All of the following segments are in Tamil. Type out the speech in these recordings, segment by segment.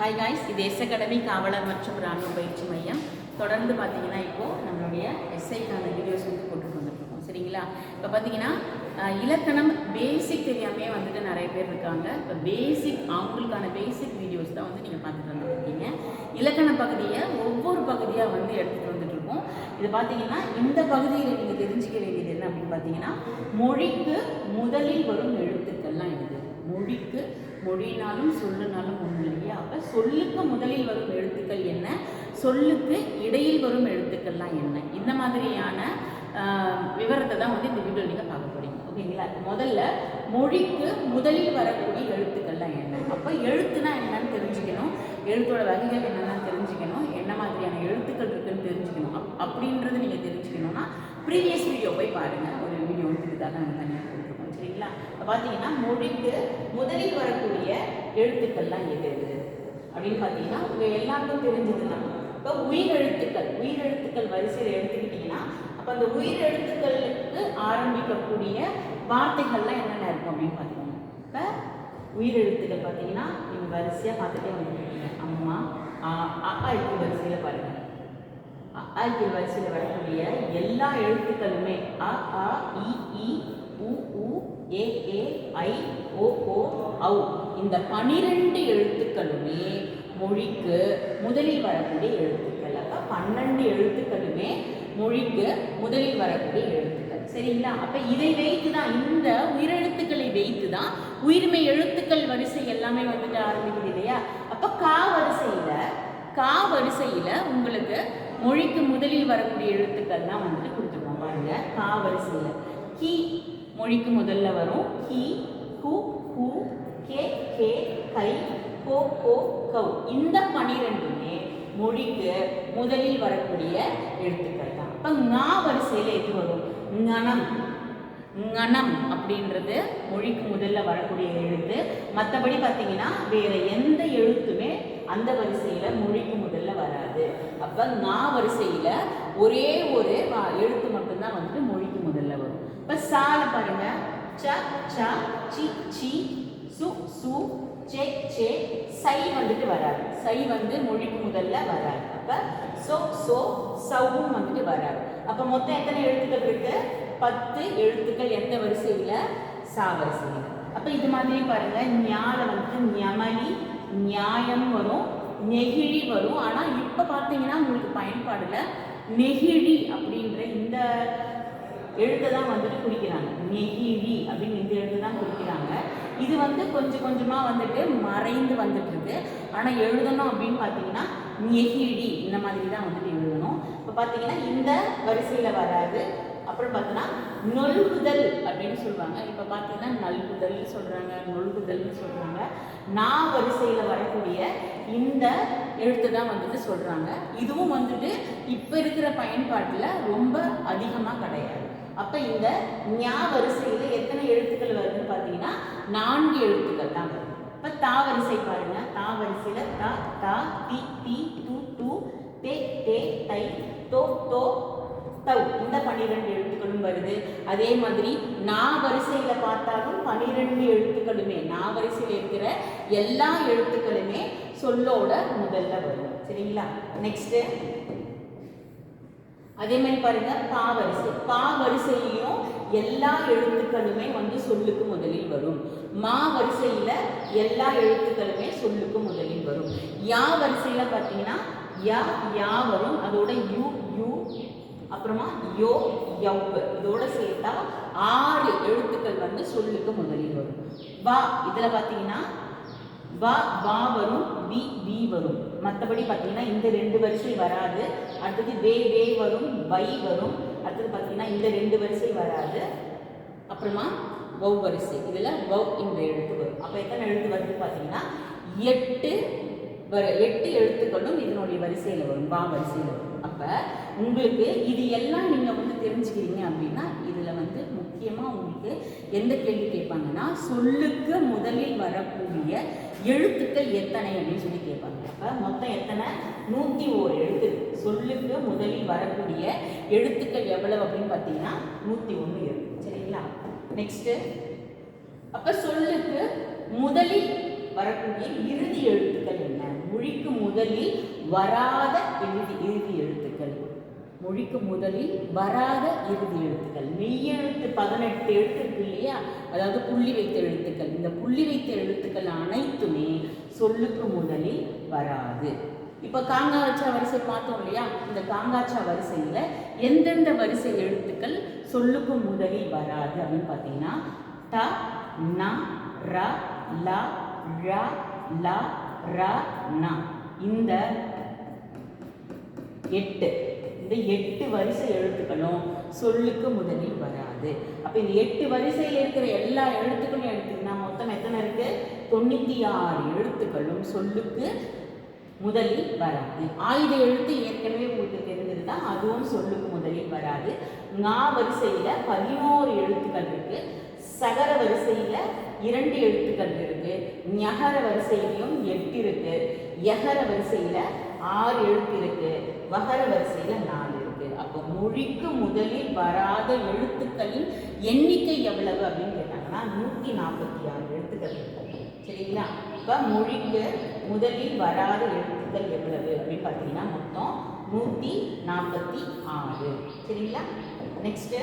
ஹாய் காய்ஸ் இது எஸ் அகாடமி காவலர் மற்றும் இராணுவ பயிற்சி மையம். தொடர்ந்து பார்த்தீங்கன்னா இப்போது நம்மளுடைய எஸ்ஐக்கான வீடியோஸ் வந்து போட்டுட்டு வந்துருக்கோம் சரிங்களா? இப்போ பார்த்தீங்கன்னா இலக்கணம் பேசிக் தெரியாமே வந்துட்டு நிறைய பேர் இருக்காங்க. இப்போ பேசிக் அவங்களுக்கான பேசிக் வீடியோஸ் தான் வந்து நீங்கள் பார்த்துட்டு வந்துருக்கீங்க இலக்கண பகுதியை ஒவ்வொரு பகுதியாக வந்து எடுத்துகிட்டு வந்துட்டுருக்கோம். இது பார்த்தீங்கன்னா இந்த பகுதியில் நீங்கள் தெரிஞ்சுக்க வேண்டியது என்ன அப்படின்னு பார்த்தீங்கன்னா மொழிக்கு முதலில் வரும் எழுத்துக்கள்லாம் இது. மொழிக்கு மொழினாலும் சொல்லுனாலும் ஒன்று இல்லையா. அப்போ சொல்லுக்கு முதலில் வரும் எழுத்துக்கள் என்ன? சொல்லுக்கு இடையில் வரும் எழுத்துக்கள்லாம் என்ன? இந்த மாதிரியான விவரத்தை தான் வந்து இந்த வீடியோ நீங்கள் பார்க்க போகிறீங்க ஓகேங்களா? முதல்ல மொழிக்கு முதலில் வரக்கூடிய எழுத்துக்கள்லாம் என்ன? அப்போ எழுத்துனா என்னன்னு தெரிஞ்சுக்கணும். எழுத்தோட வகைகள் என்னென்னு தெரிஞ்சுக்கணும். என்ன மாதிரியான எழுத்துக்கள் இருக்குன்னு தெரிஞ்சுக்கணும். அப் அப்படின்றது நீங்கள் தெரிஞ்சுக்கணும்னா ப்ரீவியஸ் வீடியோ போய் பாருங்கள் ஒரு வீடியோ வந்து இதுக்காக நாங்கள் தனியாக பார்த்தீங்கன்னா மொழிக்கு முதலில் வரக்கூடிய எழுத்துக்கள்லாம் எது எது? அப்படின்னு பார்த்தீங்கன்னா உங்கள் எல்லாருக்கும் தெரிஞ்சதுன்னா இப்போ உயிரெழுத்துக்கள் உயிரெழுத்துக்கள் வரிசையில் எடுத்துக்கிட்டிங்கன்னா அப்போ அந்த உயிரெழுத்துக்களுக்கு ஆரம்பிக்கக்கூடிய வார்த்தைகள்லாம் என்னென்ன இருக்கும் அப்படின்னு பார்த்தீங்கன்னா இப்போ உயிரெழுத்துக்கள் பார்த்தீங்கன்னா நீங்கள் வரிசையாக பார்த்துட்டே வந்துருக்கீங்க. அம்மா அப்பா இப்படி ஆ இருக்கு வரிசையில் பாருங்கள் ஆய்வு வரிசையில் வரக்கூடிய எல்லா எழுத்துக்களுமே அ ஆ இ உ உ ஏ ஏ ஐ ஓ ஓ ஔ இந்த பனிரெண்டு எழுத்துக்களுமே மொழிக்கு முதலில் வரக்கூடிய எழுத்துக்கள். அப்போ பன்னெண்டு எழுத்துக்களுமே மொழிக்கு முதலில் வரக்கூடிய எழுத்துக்கள். சரிங்களா? அப்போ இதை வைத்து தான் இந்த உயிரெழுத்துக்களை வைத்து தான் உயிர்மை எழுத்துக்கள் வரிசை எல்லாமே வந்துட்டு ஆரம்பிக்குது இல்லையா? அப்போ கா வரிசையில் கா வரிசையில் உங்களுக்கு மொழிக்கு முதலில் வரக்கூடிய எழுத்துக்கள் தான் வந்துட்டு கொடுத்துருக்கோம் பாருங்க. கா வரிசையில். கி மொழிக்கு முதல்ல வரும். கி கு கு கே கே கை கோ கோ கவ் இந்த பனிரெண்டுமே மொழிக்கு முதலில் வரக்கூடிய எழுத்துக்கள் தான். அப்போ ஞா வரிசையில் எது வரும்? ஞனம் ஞனம் அப்படின்றது மொழிக்கு முதல்ல வரக்கூடிய எழுத்து. மற்றபடி பார்த்தீங்கன்னா வேற எந்த எழுத்துமே அந்த வரிசையில் மொழிக்கு முதல்ல வராது. அப்போ நா வரிசையில் ஒரே ஒரு எழுத்து மட்டும்தான் வந்துட்டு மொழி இப்போ சால பாருங்க. ச ச சி சி சு சு சே சே சை வந்துட்டு வராது. சை வந்து மொழிக்கு முதல்ல வராது. அப்போ சோ சோ சவும் வந்துட்டு வராது. அப்போ மொத்தம் எத்தனை எழுத்துக்கள் இருக்கு? பத்து எழுத்துக்கள் எந்த வரிசையில்? சா வரிசையில். அப்போ இது மாதிரி பாருங்க. ஞால வந்து ஞமலி நியாயம் வரும் நெகிழி வரும். ஆனால் இப்போ பார்த்தீங்கன்னா உங்களுக்கு பயன்பாடில் நெகிழி அப்படின்ற இந்த எழுத்தை தான் வந்துட்டு குறிக்கிறாங்க நெகிழி அப்படின்னு இந்த எழுத்து தான் குறிக்கிறாங்க இது வந்து கொஞ்சம் கொஞ்சமாக வந்துட்டு மறைந்து வந்துட்டு இருக்கு ஆனால் எழுதணும் அப்படின்னு பார்த்தீங்கன்னா நெகிழி இந்த மாதிரி தான் வந்துட்டு எழுதணும். இப்போ பார்த்தீங்கன்னா இந்த வரிசையில் வராது. அப்புறம் பார்த்தீங்கன்னா நொல்குதல் அப்படின்னு சொல்லுவாங்க. இப்போ பார்த்தீங்கன்னா நல்குதல்னு சொல்கிறாங்க நொல்குதல்னு சொல்கிறாங்க நான் வரிசையில் வரக்கூடிய இந்த எழுத்து தான் வந்துட்டு சொல்கிறாங்க இதுவும் வந்துட்டு இப்போ இருக்கிற பயன்பாட்டில் ரொம்ப அதிகமாக கிடையாது. அப்போ இந்த ஞா வரிசையில் எத்தனை எழுத்துக்கள் வருதுன்னு பார்த்தீங்கன்னா நான்கு எழுத்துக்கள் தான் வருது. இப்போ தா வரிசை பாருங்க. தா வரிசையில் தா தா தி தி து டூ தே தே தை தோ தோ தவ் இந்த பன்னிரெண்டு எழுத்துக்களும் வருது. அதே மாதிரி நா வரிசையில் பார்த்தாலும் பன்னிரெண்டு எழுத்துக்களுமே நா வரிசையில் இருக்கிற எல்லா எழுத்துக்களுமே சொல்லோட முதல்ல வரும். சரிங்களா? நெக்ஸ்ட்டு அதே மாதிரி பாருங்க பா வரிசை. பா வரிசையிலும் எல்லா எழுத்துக்களுமே வந்து சொல்லுக்கு முதலில் வரும். மா வரிசையில் எல்லா எழுத்துக்களுமே சொல்லுக்கு முதலில் வரும். யா வரிசையில் பார்த்தீங்கன்னா யா யா வரும். அதோட யு யூ அப்புறமா யோ யவ் இதோட சேர்த்தா ஆறு எழுத்துக்கள் வந்து சொல்லுக்கு முதலில் வரும். வா இதில் பார்த்தீங்கன்னா வா வா வரும் வி வி வரும். மற்றபடி பார்த்தீங்கன்னா இந்த ரெண்டு வரிசை வராது. அடுத்தது வே வே வரும் வை வரும். அடுத்தது பார்த்தீங்கன்னா இந்த ரெண்டு வரிசை வராது. அப்புறமா வவ் வரிசை. இதில் வவ் என்ற எழுத்து வரும். அப்போ எத்தனை எழுத்து வருது பார்த்தீங்கன்னா எட்டு வர எட்டு எழுத்துக்களும் இதனுடைய வரிசையில் வரும். வா வரிசையில் வரும். அப்போ உங்களுக்கு இது எல்லாம் நீங்கள் வந்து தெரிஞ்சுக்கிறீங்க அப்படின்னா இதில் வந்து முக்கியமாக உங்களுக்கு எந்த கேள்வி கேட்பாங்கன்னா சொல்லுக்கு முதலில் வரக்கூடிய எழுத்துக்கள் எத்தனை அப்படின்னு சொல்லி கேட்பாங்க. அப்போ மொத்தம் எத்தனை? நூற்றி ஓர் எழுத்து. சொல்லுக்கு முதலில் வரக்கூடிய எழுத்துக்கள் எவ்வளவு அப்படின்னு பார்த்தீங்கன்னா நூற்றி ஒன்று இருக்கு. சரிங்களா? நெக்ஸ்ட்டு அப்போ சொல்லுக்கு முதலில் வரக்கூடிய இறுதி எழுத்துக்கள் என்ன? மொழிக்கு முதலில் வராத இறுதி இறுதி எழுத்துக்கள். மொழிக்கு முதலில் வராத இறுதி எழுத்துக்கள். மெய்யெழுத்து பதினெட்டு எழுத்து இருக்கு இல்லையா? அதாவது புள்ளி வைத்த எழுத்துக்கள். இந்த புள்ளி வைத்த எழுத்துக்கள் அனைத்துமே சொல்லுக்கு முதலில் வராது. இப்போ காங்காச்சா வரிசை பார்த்தோம் இல்லையா? இந்த காங்காச்சா வரிசையில் எந்தெந்த வரிசை எழுத்துக்கள் சொல்லுக்கு முதலில் வராது அப்படின்னு பார்த்தீங்கன்னா ட ந ர ல ழ ல ர ந இந்த எட்டு. இந்த எட்டு வரிசை எழுத்துக்களும் சொல்லுக்கு முதலில் வராது. அப்போ இந்த எட்டு வரிசையில் இருக்கிற எல்லா எழுத்துக்களும் எடுத்துக்கிட்டா மொத்தம் எத்தனை இருக்கு? தொண்ணூத்தி ஆறு எழுத்துக்களும் சொல்லுக்கு முதலில் வராது. ஆயுத எழுத்து ஏற்கனவே உங்களுக்கு தெரிஞ்சிருந்தா அதுவும் சொல்லுக்கு முதலில் வராது. ஞா வரிசையில பதினோரு எழுத்துக்கள் இருக்கு. சகர வரிசையில இரண்டு எழுத்துக்கள் இருக்கு. ஞகர வரிசையிலையும் எட்டு இருக்கு. யகர வரிசையில ஆறு எழுத்து இருக்கு. வகர வரிசையில நாலு இருக்கு. அப்போ மொழிக்கு முதலில் வராத எழுத்துக்களின் எண்ணிக்கை எவ்வளவு அப்படின்னு கேட்டாங்கன்னா நூத்தி நாற்பத்தி ஆறு எழுத்துக்கள் இருக்கு. சரிங்களா? இப்போ மொழிக்கு முதலில் வராத எழுத்துக்கள் எவ்வளவு அப்படின்னு பார்த்தீங்கன்னா மொத்தம் நூற்றி நாற்பத்தி ஆறு. சரிங்களா? நெக்ஸ்ட்டு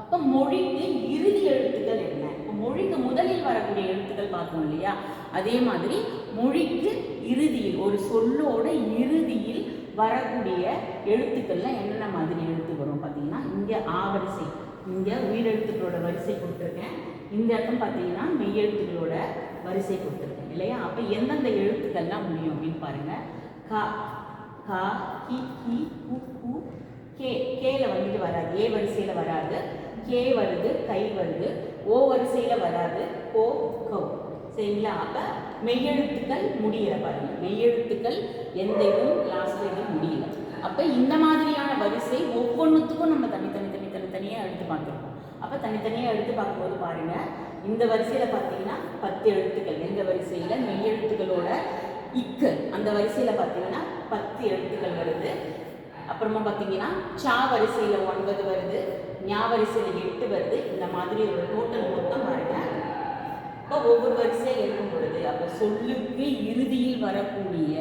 அப்போ மொழிக்கு இறுதி எழுத்துக்கள் என்ன? இப்போ மொழிக்கு முதலில் வரக்கூடிய எழுத்துக்கள் பார்த்தோம் இல்லையா? அதே மாதிரி மொழிக்கு இறுதியில் ஒரு சொல்லோட இறுதியில் வரக்கூடிய எழுத்துக்கள்லாம் என்னென்ன மாதிரி எழுத்து வரும் பார்த்தீங்கன்னா இங்கே ஆவரிசை இங்கே உயிரெழுத்துக்களோட வரிசை கொடுத்துருக்கேன். இந்த இடத்துல பார்த்தீங்கன்னா மெய்யெழுத்துக்களோட வரிசை கொடுத்துருக்கேன் இல்லையா? அப்போ எந்தெந்த எழுத்துக்கள்லாம் முடியும் அப்படின்னு பாருங்கள் கா கா கி கி கு கு கே கேல வந்துட்டு வராது ஏ வரிசையில் வராது. கே வருது கை வருது ஓ வரிசையில் வராது கோ கவு சரிங்களா அப்போ மெய்யெழுத்துக்கள் முடியல பாருங்க மெய்யெழுத்துக்கள் எந்த இதுவும் லாஸ்ட்ல எதுவும் முடியல. அப்போ இந்த மாதிரியான வரிசை ஒவ்வொன்றுத்துக்கும் நம்ம தனித்தனி தனி தனித்தனியாக எடுத்து பார்த்துருக்கோம். அப்போ தனித்தனியாக எடுத்து பார்க்கும்போது பாருங்கள் இந்த வரிசையில் பார்த்தீங்கன்னா பத்து எழுத்துக்கள். எந்த வரிசையில்? மெய்யெழுத்துக்களோட இக்கு. அந்த வரிசையில் பார்த்தீங்கன்னா பத்து எழுத்துக்கள் வருது. அப்புறமா பார்த்தீங்கன்னா சா வரிசையில் ஒன்பது வருது. ஞா வரிசையில் எட்டு வருது. இந்த மாதிரி ஒரு டோட்டல் மொத்தம் பாருங்கள் இப்போ ஒவ்வொரு வரிசையாக இருக்கும் பொழுது அப்போ சொல்லுக்கு இறுதியில் வரக்கூடிய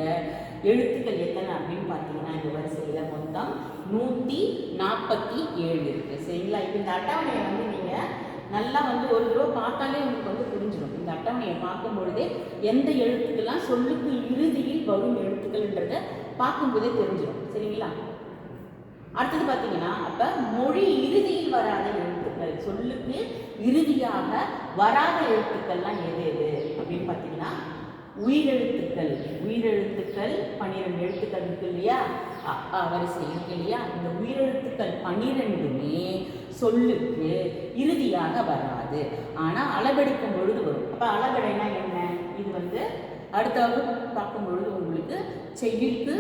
எழுத்துக்கள் எத்தனை அப்படின்னு பார்த்தீங்கன்னா இந்த வரிசையில் மொத்தம் நூற்றி நாற்பத்தி ஏழு இருக்குது சரிங்களா? இப்போ இந்த அட்டவணையை வந்து நீங்கள் நல்லா வந்து ஒரு தடவை பார்த்தாலே உங்களுக்கு வந்து புரிஞ்சிடும் இந்த அட்டவணையை பார்க்கும் பொழுதே எந்த எழுத்துக்கெல்லாம் சொல்லுக்கு இறுதியில் வரும் எழுத்துக்கள்ன்றத பார்க்கும்போதே தெரிஞ்சிடும் சரிங்களா? அடுத்தது பார்த்தீங்கன்னா அப்போ மொழி இறுதியில் வராத எழுத்துக்கள் சொல்லுக்கு இறுதியாக வராத எழுத்துக்கள்லாம் எது எது அப்படின்னு பார்த்தீங்கன்னா உயிரெழுத்துக்கள். உயிரெழுத்துக்கள் பன்னிரெண்டு எழுத்துக்கள் இருக்கு இல்லையா? வரிசை இருக்கு இல்லையா? இந்த உயிரெழுத்துக்கள் பன்னிரெண்டுமே சொல்லுக்கு இறுதியாக வராது. ஆனால் அளவெடுக்கும் பொழுது வரும். அப்போ அளவெடைனா என்ன? இது வந்து அடுத்த வகுப்பு பார்க்கும் பொழுது உங்களுக்கு செய்யுக்கு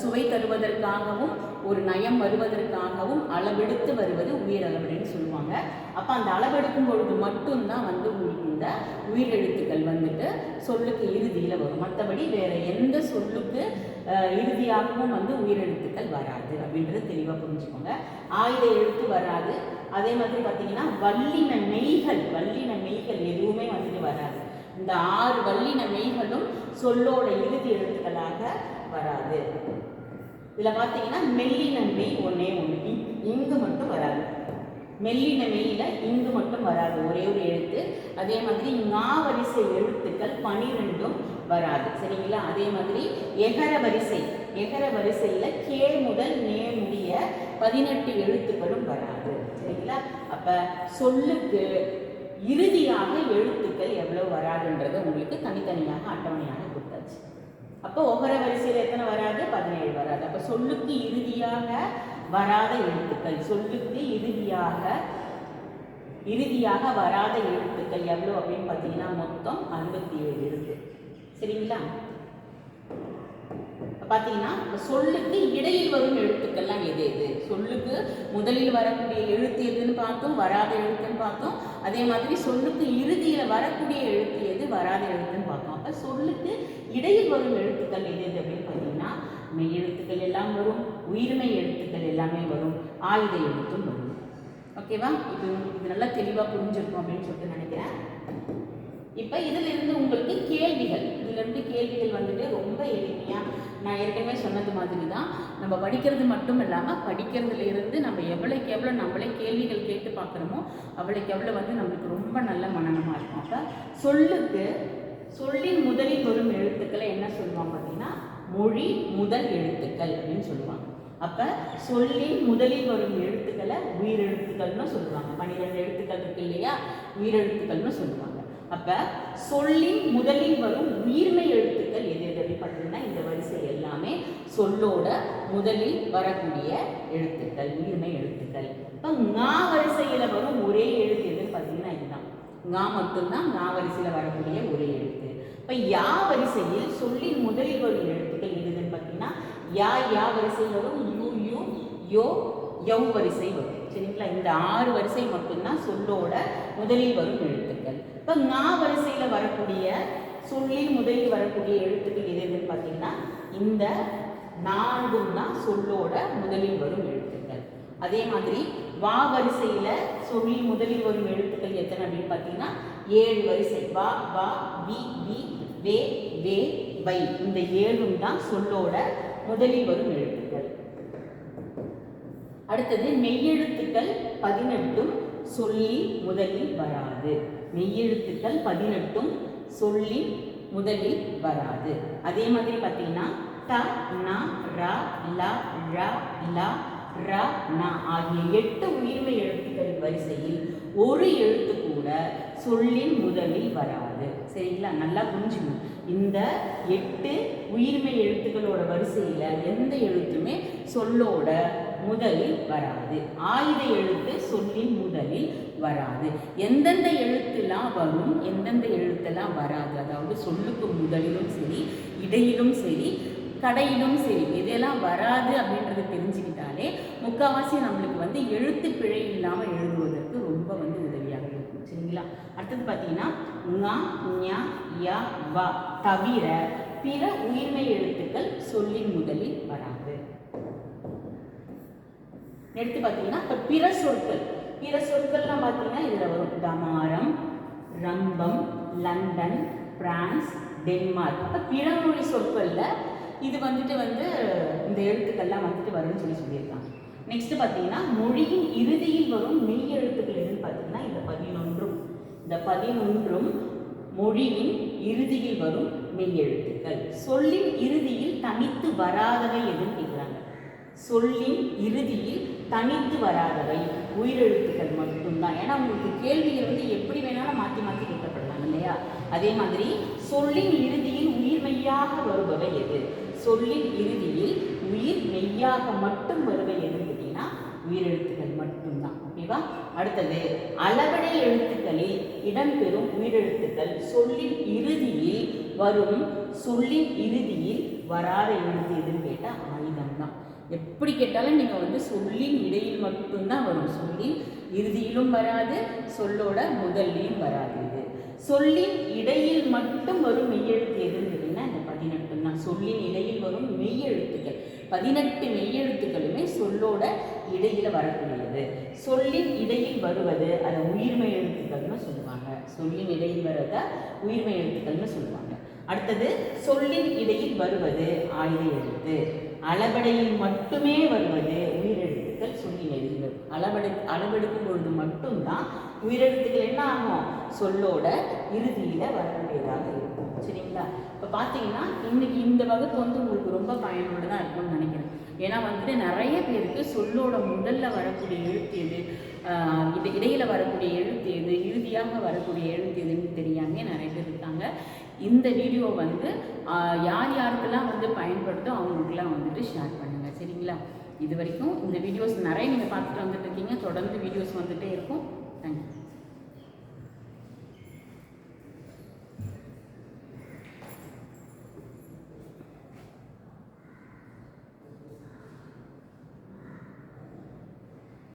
சுவை தருவதற்காகவும் ஒரு நயம் வருவதற்காகவும் அளவெடுத்து வருவது உயிர் அளவெடுன்னு சொல்லுவாங்க. அப்போ அந்த அளவெடுக்கும் பொழுது மட்டும்தான் வந்து உங்களுக்கு இந்த உயிரெழுத்துக்கள் வந்துட்டு சொல்லுக்கு இறுதியில் வரும். மற்றபடி வேற எந்த சொல்லுக்கு இறுதியாகவும் வந்து உயிரெழுத்துக்கள் வராது அப்படின்றது தெளிவாக புரிஞ்சுக்கோங்க. ஆயுத எழுத்து வராது. அதே மாதிரி பார்த்தீங்கன்னா வல்லின மெய்கள் வல்லின மெய்கள் எதுவுமே வந்துட்டு வராது. இந்த ஆறு வல்லின மெய்களும் சொல்லோட இறுதி எழுத்துக்களாக வராது. இதில் பார்த்தீங்கன்னா மெல்லின மெய் ஒன்று இங்கு மட்டும் வராது. மெல்லின மெய்யில இங்கு மட்டும் வராது. ஒரே ஒரு எழுத்து. அதே மாதிரி ஞா வரிசை எழுத்துக்கள் பனிரெண்டும் வராது. சரிங்களா? அதே மாதிரி எகர வரிசை. எகர வரிசையில் கே முதல் நே முடிய பதினெட்டு எழுத்துக்களும் வராது. சரிங்களா? அப்போ சொல்லுக்கு இறுதியாக எழுத்துக்கள் எவ்வளோ வராதுன்றதை உங்களுக்கு தனித்தனியாக அட்டவணையாக கொடுத்தாச்சு. அப்போ ஒகர வரிசையில் எத்தனை வராது? பதினேழு வராது. அப்போ சொல்லுக்கு இறுதியாக வராத எழுத்துக்கள். சொல்லுக்கு இறுதியாக இறுதியாக வராத எழுத்துக்கள் எவ்வளோ அப்படின்னு பார்த்தீங்கன்னா மொத்தம் அறுபத்தி ஏழு இருக்கு. சரிங்களா? பார்த்தீங்கன்னா சொல்லுக்கு இடையில் வரும் எழுத்துக்கள்லாம் எது எது? சொல்லுக்கு முதலில் வரக்கூடிய எழுத்து எதுன்னு பார்த்தோம் வராத எழுத்துன்னு பார்த்தோம். அதே மாதிரி சொல்லுக்கு இறுதியில் வரக்கூடிய எழுத்து எது வராத எழுத்துன்னு பார்த்தோம். அப்போ சொல்லுக்கு இடையில் வரும் எழுத்துக்கள் எது எது அப்படின்னு பார்த்தீங்கன்னா மெய் எழுத்துக்கள் எல்லாம் வரும் உயிர்மை எழுத்துக்கள் எல்லாமே வரும் ஆயுத எழுத்தும் வரும். ஓகேவா இது இது நல்லா தெளிவாக புரிஞ்சிருக்கும் அப்படின்னு சொல்லிட்டு நினைக்கிறேன். இப்போ இதிலிருந்து உங்களுக்கு கேள்விகள் இதிலிருந்து கேள்விகள் வந்துட்டு ரொம்ப எளிமையாக நான் ஏற்கனவே சொன்னது மாதிரி தான் நம்ம படிக்கிறது மட்டும் இல்லாமல் படிக்கிறதுல இருந்து நம்ம எவ்வளோக்கு எவ்வளோ நம்மளே கேள்விகள் கேட்டு பார்க்குறோமோ அவ்வளோக்கு எவ்வளோ வந்து நம்மளுக்கு ரொம்ப நல்ல மனநமாக இருக்கும். அப்போ சொல்லுக்கு சொல்லின் முதலில் வரும் எழுத்துக்களை என்ன சொல்லுவாங்க பார்த்தீங்கன்னா மொழி முதல் எழுத்துக்கள் அப்படின்னு சொல்லுவாங்க. அப்போ சொல்லின் முதலில் வரும் எழுத்துக்களை உயிரெழுத்துக்கள்னு சொல்லுவாங்க. பன்னிரெண்டு எழுத்துக்கள் இருக்கு இல்லையா? உயிரெழுத்துக்கள்னு சொல்லுவாங்க. அப்ப சொல்லின் முதலில் வரும் உயிர்மை எழுத்துக்கள் எது எது அப்படின்னு பார்த்தீங்கன்னா இந்த வரிசை எல்லாமே சொல்லோட முதலில் வரக்கூடிய எழுத்துக்கள் உயிர்மை எழுத்துக்கள். இப்ப ஞா வரிசையில வரும் ஒரே எழுத்து எதுன்னு பார்த்தீங்கன்னா இதுதான். ஞா மட்டும்தான் ஞா வரிசையில வரக்கூடிய ஒரே எழுத்து. இப்ப யா வரிசையில் சொல்லின் முதலில் வரும் எழுத்துக்கள் எதுன்னு பார்த்தீங்கன்னா யா யா வரிசையில் வரும் யூ யூ யோ யவ் வரிசை வரும். சரிங்களா? இந்த ஆறு வரிசை மட்டும்தான் சொல்லோட முதலில் வரும் எழுத்துக்கள். இப்போ ஞா வரிசையில் வரக்கூடிய சொல்லில் முதலில் வரக்கூடிய எழுத்துக்கள் எது எதுன்னு பார்த்தீங்கன்னா இந்த நான்கும் தான் சொல்லோட முதலில் வரும் எழுத்துக்கள். அதே மாதிரி வா வரிசையில் சொல்லில் முதலில் வரும் எழுத்துக்கள் எத்தனை அப்படின்னு பார்த்தீங்கன்னா ஏழு வரிசை. வா வா வி வி வே வே வை. இந்த ஏழும் தான் சொல்லோட முதலில் வரும் எழுத்துக்கள். அடுத்தது மெய்யெழுத்துக்கள் பதினெட்டும் சொல்லி முதலில் வராது. மெய்யெழுத்துக்கள் பதினெட்டும் சொல்லி முதலில் வராது. அதே மாதிரி பார்த்தீங்கன்னா த ந ர ல ழ ல ர ந ஆகிய எட்டு உயிர்மை எழுத்துக்களின் வரிசையில் ஒரு எழுத்து கூட சொல்லின் முதலில் வராது. சரிங்களா? நல்லா புரிஞ்சுக்கணும். இந்த எட்டு உயிர்மை எழுத்துக்களோட வரிசையில் எந்த எழுத்துமே சொல்லோட முதலில் வராது. ஆயுத எழுத்து சொல்லின் வராது. எந்தெந்த எழுத்துலாம் வரும் எந்தெந்த எழுத்தெல்லாம் வராது. அதாவது சொல்லுக்கு முதலிலும் சரி இடையிலும் சரி கடையிலும் சரி இதெல்லாம் வராது அப்படின்றத தெரிஞ்சுக்கிட்டாலே முக்கால்வாசி நம்மளுக்கு வந்து எழுத்து பிழை இல்லாமல் எழுதுவதற்கு ரொம்ப வந்து உதவியாக இருக்கும். சரிங்களா? அடுத்தது பார்த்தீங்கன்னா ங ஞ ய வ தவிர பிற உயிர்மை எழுத்துக்கள் சொல்லின் முதலில் வராது. எடுத்து பார்த்தீங்கன்னா இப்போ பிற சொற்கள். பிற சொற்கள்லாம் பார்த்தீங்கன்னா இதில் வரும். டமாரம் ரம்பம் லண்டன் பிரான்ஸ் டென்மார்க். அப்போ பிற மொழி சொற்களில் இது வந்துட்டு வந்து இந்த எழுத்துக்கள்லாம் வந்துட்டு வரும்னு சொல்லி சொல்லியிருக்காங்க. நெக்ஸ்ட் பார்த்தீங்கன்னா மொழியின் இறுதியில் வரும் மெய் எழுத்துக்கள் எதுன்னு பார்த்தீங்கன்னா இந்த பதினொன்றும். இந்த பதினொன்றும் மொழியின் இறுதியில் வரும் மெய் எழுத்துக்கள். சொல்லின் இறுதியில் தனித்து வராதவை எதுன்னு கேட்குறாங்க சொல்லின் இறுதியில் தனித்து வராதவை. உயிரெழுத்துக்கள் மட்டும்தான். ஏன்னா உங்களுக்கு கேள்விகள் வந்து எப்படி வேணாலும் மாற்றி மாற்றி கேட்கப்படலாம் இல்லையா? அதே மாதிரி சொல்லின் இறுதியில் உயிர் மெய்யாக வருபவை எது? சொல்லின் இறுதியில் உயிர் மெய்யாக மட்டும் வருவை எது கேட்டீங்கன்னா உயிரெழுத்துக்கள் மட்டும்தான். ஓகேவா? அடுத்தது அளவடை எழுத்துக்களில் இடம்பெறும் உயிரெழுத்துக்கள் சொல்லின் இறுதியில் வரும். சொல்லின் இறுதியில் வராத எழுத்து எதுன்னு கேட்டால் ஆயுதம் தான் எப்படி கேட்டாலும் நீங்கள் வந்து சொல்லின் இடையில் மட்டும்தான் வரும். சொல்லின் இறுதியிலும் வராது சொல்லோட முதல்லையும் வராது இது. சொல்லின் இடையில் மட்டும் வரும் மெய்யெழுத்து எதுன்னு கேட்டிங்கன்னா இந்த பதினெட்டு தான். சொல்லின் இடையில் வரும் மெய்யெழுத்துக்கள். பதினெட்டு மெய்யெழுத்துக்களுமே சொல்லோட இடையில் வரக்கூடியது. சொல்லின் இடையில் வருவது அதை உயிர்மை எழுத்துக்கள்னு சொல்லுவாங்க. சொல்லின் இடையில் வருவதை உயிர்மை எழுத்துக்கள்னு சொல்லுவாங்க. அடுத்தது சொல்லின் இடையில் வருவது ஆயுத எழுத்து. அளபடையில் மட்டுமே வருவது உயிரெழுத்துக்கள் சொல்லி இடையில் வரும் அளவெடு அளவெடுக்கும் பொழுது மட்டும்தான் உயிரெழுத்துக்கள் என்ன ஆகும்? சொல்லோட இறுதியில் வரக்கூடியதாக இருக்கும். சரிங்களா? இப்போ பார்த்தீங்கன்னா இன்னைக்கு இந்த வகுப்பு வந்து உங்களுக்கு ரொம்ப பயனுள்ளதாக இருக்கும்னு நினைக்கிறேன். ஏன்னா வந்துட்டு நிறைய பேருக்கு சொல்லோட முதல்ல வரக்கூடிய எழுத்து எது? இது இடையில் வரக்கூடிய எழுத்து எது? இறுதியாக வரக்கூடிய எழுத்து எதுன்னு தெரியாமே நிறைய பேர் இருக்காங்க. இந்த வீடியோ வந்து யார் யாருக்கெல்லாம் வந்து பயன்படுத்தோ அவங்களுக்கெல்லாம் வந்துட்டு ஷேர் பண்ணுங்கள் சரிங்களா? இது வரைக்கும் இந்த வீடியோஸ் நிறைய நீங்கள் பார்த்துட்டு வந்துட்டு இருக்கீங்க. தொடர்ந்து வீடியோஸ் வந்துட்டே இருக்கும். தேங்க்யூ